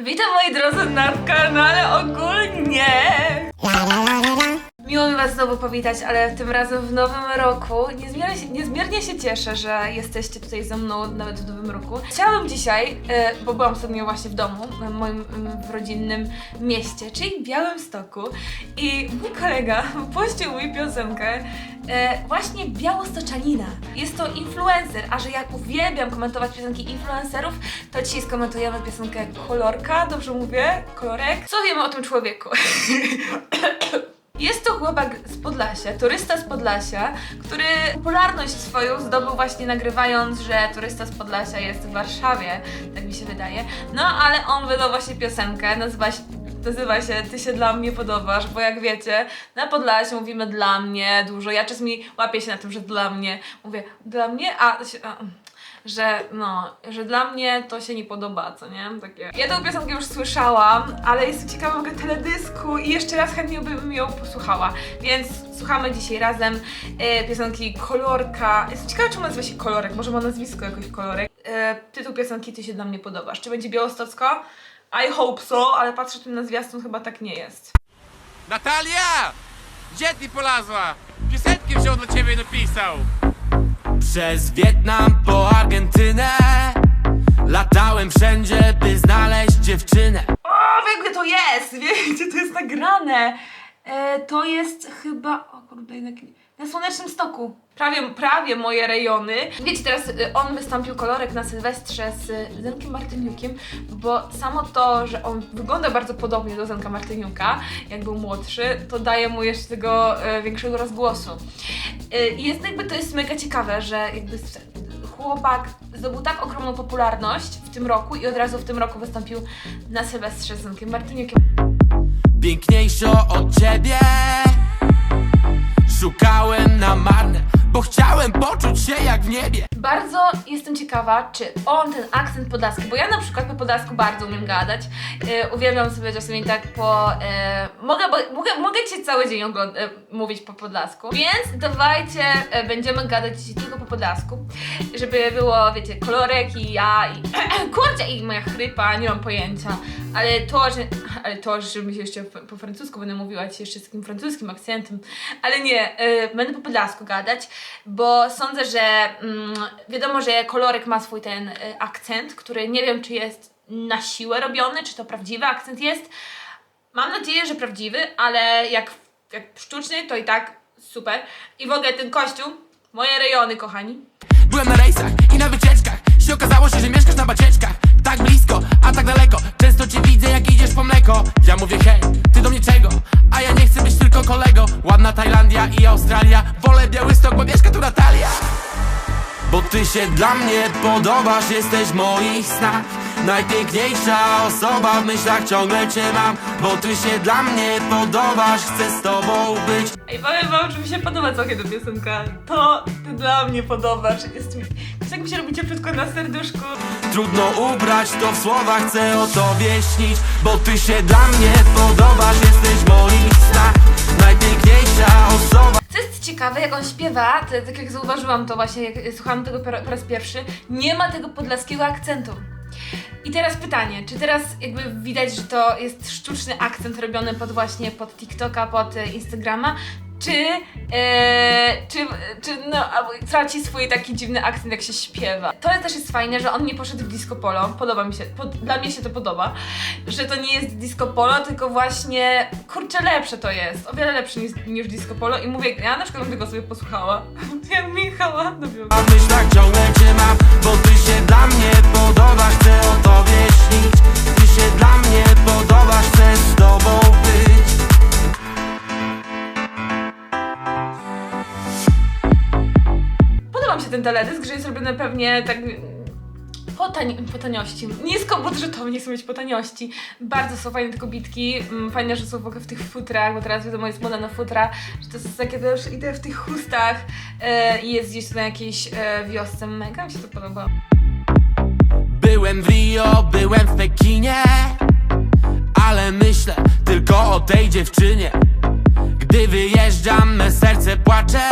Witam moi drodzy na kanale ogólnie! Miło mi Was znowu powitać, ale tym razem w nowym roku. Niezmiernie się, niezmiernie się cieszę, że jesteście tutaj ze mną nawet w nowym roku. Chciałabym dzisiaj, e, bo byłam ostatnio właśnie w domu, w moim w rodzinnym mieście, czyli Białymstoku i mój kolega puścił mi piosenkę e, właśnie Białostoczanina. Jest to influencer, a że ja uwielbiam komentować piosenki influencerów, to dzisiaj skomentujemy piosenkę Kolorka, dobrze mówię? Kolorek? Co wiemy o tym człowieku? Jest to chłopak z Podlasia, turysta z Podlasia, który popularność swoją zdobył właśnie nagrywając, że turysta z Podlasia jest w Warszawie, tak mi się wydaje. No ale on wydał właśnie piosenkę, nazywa się, nazywa się Ty się dla mnie podobasz, bo jak wiecie, na Podlasiu mówimy dla mnie dużo. Ja czasami łapię się na tym, że dla mnie mówię dla mnie, a, a że no, że dla mnie to się nie podoba, co nie? Takie. Ja tę piosenkę już słyszałam, ale jestem ciekawa mogę teledysku i jeszcze raz chętnie bym ją posłuchała. Więc słuchamy dzisiaj razem e, piosenki Kolorka. Jestem ciekawa, czemu nazywa się Kolorek, może ma nazwisko jakoś Kolorek. E, tytuł piosenki Ty się dla mnie podobasz. Czy będzie Białostocko? I hope so, ale patrzę tym na zwiastun, chyba tak nie jest. Natalia! Gdzie ty polazła? Piosenki wziął dla ciebie napisał. Przez Wietnam po Argentynę Latałem wszędzie, by znaleźć dziewczynę O, wiem gdzie to jest! Wiem gdzie to jest nagrane! E, to jest chyba... O kurde, jednak... Na Słonecznym Stoku. Prawie, prawie moje rejony. Wiecie, teraz e, on wystąpił kolorek na Sylwestrze z Zenkiem Martyniukiem, bo samo to, że on wygląda bardzo podobnie do Zenka Martyniuka, jak był młodszy, to daje mu jeszcze tego e, większego rozgłosu. E, I jest jakby to jest mega ciekawe, że jakby chłopak zdobył tak ogromną popularność w tym roku i od razu w tym roku wystąpił na Sylwestrze z Zenkiem Martyniukiem. Piękniejszo od ciebie Szukałem na marne Bo chciałem poczuć się jak w niebie Bardzo jestem ciekawa, czy on ten akcent podlaski, bo ja na przykład po podlasku bardzo umiem gadać. E, uwielbiam sobie czasami tak po. E, mogę, bo, mogę, mogę cię cały dzień ogląd- e, mówić po podlasku. Więc dawajcie, będziemy gadać dzisiaj tylko po podlasku. Żeby było, wiecie, kolorek i ja i. kurczę, i moja chrypa, nie mam pojęcia. Ale to, że. Ale to, że mi się jeszcze po, po francusku będę mówiła ci jeszcze z takim francuskim akcentem. Ale nie, będę po podlasku gadać, bo sądzę, że mm, wiadomo, że kolorek ma swój ten e, akcent, który nie wiem, czy jest na siłę robiony, czy to prawdziwy akcent jest. Mam nadzieję, że prawdziwy, ale jak, jak sztuczny, to i tak super. I w ogóle ten kościół, moje rejony, kochani. Byłem na rejsach i na wycieczkach się okazało się, że mieszkasz na bacieczkach Tak blisko, a tak daleko Często cię widzę jak idziesz po mleko Ja mówię hej, ty do mnie czego? A ja nie chcę być tylko kolego Ładna Tajlandia i Australia Wolę Białystok, bo mieszka tu Natalia ty się dla mnie podobasz, jesteś w moich snach Najpiękniejsza osoba w myślach ciągle cię mam Bo ty się dla mnie podobasz, chcę z tobą być I powiem wam, że mi się podoba całkiem ta piosenka. To ty dla mnie podobasz. Jest mi... Tak mi się robi cieplutko na serduszku. Trudno ubrać to w słowa, chcę o tobie śnić Bo ty się dla mnie podobasz, jesteś w moich snach Najpiękniejsza osoba Co jest ciekawe, jak on śpiewa, to, tak jak zauważyłam to właśnie, jak słuchałam tego po, po raz pierwszy, nie ma tego podlaskiego akcentu. I teraz pytanie, czy teraz jakby widać, że to jest sztuczny akcent robiony pod właśnie pod TikToka, pod e, Instagrama, czy, e, czy, czy no, traci swój taki dziwny akcent, jak się śpiewa. To też jest fajne, że on nie poszedł w disco polo, podoba mi się, dla mnie się to podoba, że to nie jest disco polo, tylko właśnie, kurczę, lepsze to jest, o wiele lepsze niż, niż disco polo i mówię, ja na przykład bym tego sobie posłuchała, jak Michała, no wiem. Ten teledysk, że jest robiony pewnie tak po, tani- po taniości. Nisko budżetowo, nie chcę mieć po taniości. Bardzo są fajne te kobitki. Mm, Fajne, że są w ogóle w tych futrach, bo teraz wiadomo jest moda na futra, że to jest takie też idę w tych chustach e, i jest gdzieś tu na jakiejś e, wiosce. Mega mi się to podoba. Byłem w Rio, byłem w Pekinie Ale myślę tylko o tej dziewczynie Gdy wyjeżdżam, me serce płacze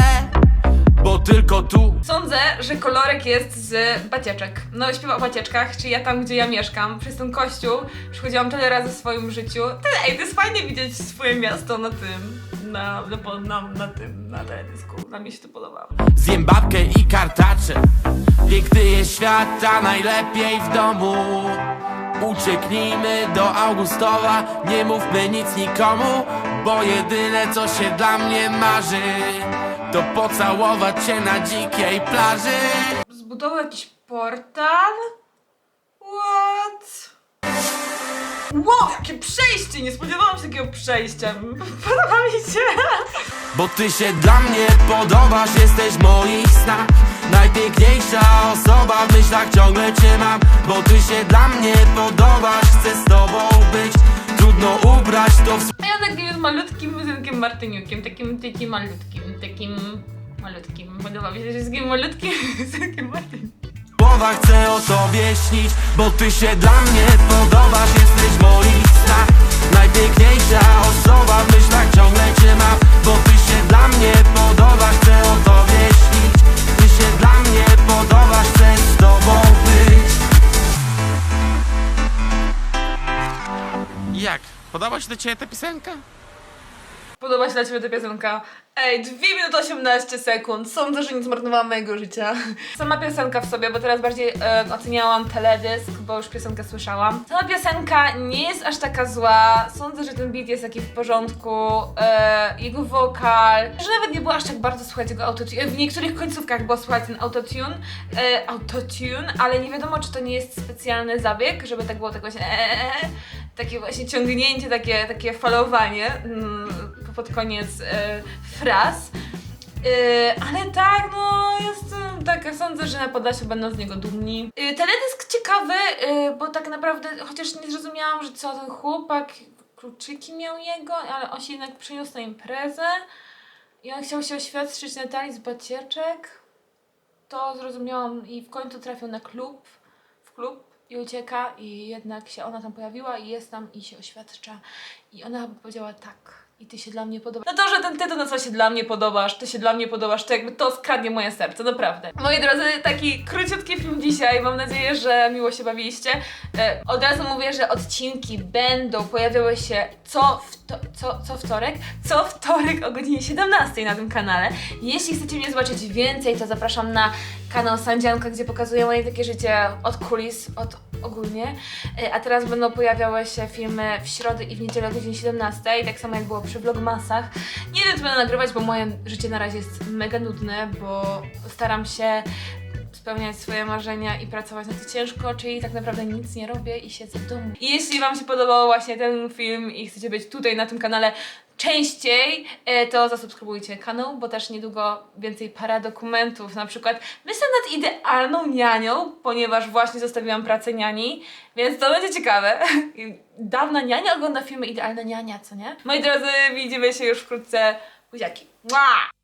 bo tylko tu Sądzę, że kolorek jest z bacieczek. No, śpiewa o bacieczkach, czyli ja tam, gdzie ja mieszkam. Przez ten kościół przychodziłam tyle razy w swoim życiu. Tyle, ej, to jest fajnie widzieć swoje miasto na tym, na, na, na, na tym, na teledysku. Na mnie się to podobało. Zjem babkę i kartacze Piękny jest świat, a najlepiej w domu Ucieknijmy do Augustowa Nie mówmy nic nikomu Bo jedyne co się dla mnie marzy To pocałować cię na dzikiej plaży Zbudował jakiś portal? What? Wow, jakie przejście! Nie spodziewałam się takiego przejścia. Podoba mi się. Bo ty się dla mnie podobasz, jesteś w moich snach Najpiękniejsza osoba w myślach ciągle cię mam Bo ty się dla mnie podobasz, chcę z tobą być Trudno ubrać to w A ja takim jest malutkim synkiem Martyniukiem, takim, takim malutkim, takim malutkim. Podoba mi się, że jest takim malutkim Martyniukiem. słowa Chcę o tobie śnić, bo ty się dla mnie podobasz Jesteś w moich snach Najpiękniejsza osoba w myślach ciągle cię mam Bo ty się dla mnie podobasz, chcę o tobie śnić Ty się dla mnie podobasz, chcę z tobą być Jak? Podoba się do ciebie ta piosenka? Podoba się dla Ciebie ta piosenka? Ej, 2 minuty 18 sekund. Sądzę, że nie zmarnowałam mojego życia. Sama piosenka w sobie, bo teraz bardziej e, oceniałam teledysk, bo już piosenkę słyszałam. Sama piosenka nie jest aż taka zła. Sądzę, że ten beat jest taki w porządku. E, jego wokal. Że nawet nie było aż tak bardzo słychać jego autotune. W niektórych końcówkach było słychać ten autotune. E, autotune, ale nie wiadomo, czy to nie jest specjalny zabieg, żeby tak było tak właśnie eee, takie właśnie ciągnięcie, takie, takie falowanie mm, pod koniec e, fraz. E, ale tak, no jest e, tak, sądzę, że na Podlasiu będą z niego dumni. E, teledysk ciekawy, e, bo tak naprawdę, chociaż nie zrozumiałam, że co ten chłopak, kluczyki miał jego, ale on się jednak przyniósł na imprezę i on chciał się oświadczyć Natalii z Bacieczek. To zrozumiałam i w końcu trafił na klub, w klub i ucieka i jednak się ona tam pojawiła i jest tam i się oświadcza i ona powiedziała tak i ty się dla mnie podobasz. No to, że ten tytuł nazywa się dla mnie podobasz, ty się dla mnie podobasz, to jakby to skradnie moje serce, naprawdę. Moi drodzy, taki króciutki film dzisiaj, mam nadzieję, że miło się bawiliście. E, od razu mówię, że odcinki będą pojawiały się co, co, co wtorek, co wtorek o godzinie 17 na tym kanale. Jeśli chcecie mnie zobaczyć więcej, to zapraszam na kanał Sandzianka, gdzie pokazuję moje takie życie od kulis, od ogólnie. E, A teraz będą pojawiały się filmy w środę i w niedzielę o godzinie 17, tak samo jak było przy vlogmasach. Nie wiem, co będę nagrywać, bo moje życie na razie jest mega nudne, bo staram się spełniać swoje marzenia i pracować na to ciężko, czyli tak naprawdę nic nie robię i siedzę w domu. I jeśli Wam się podobał właśnie ten film i chcecie być tutaj na tym kanale częściej, e, to zasubskrybujcie kanał, bo też niedługo więcej paradokumentów, na przykład myślę nad idealną nianią, ponieważ właśnie zostawiłam pracę niani, więc to będzie ciekawe. Dawna niania ogląda filmy Idealna niania, co nie? Moi drodzy, widzimy się już wkrótce. Buziaki. Mua!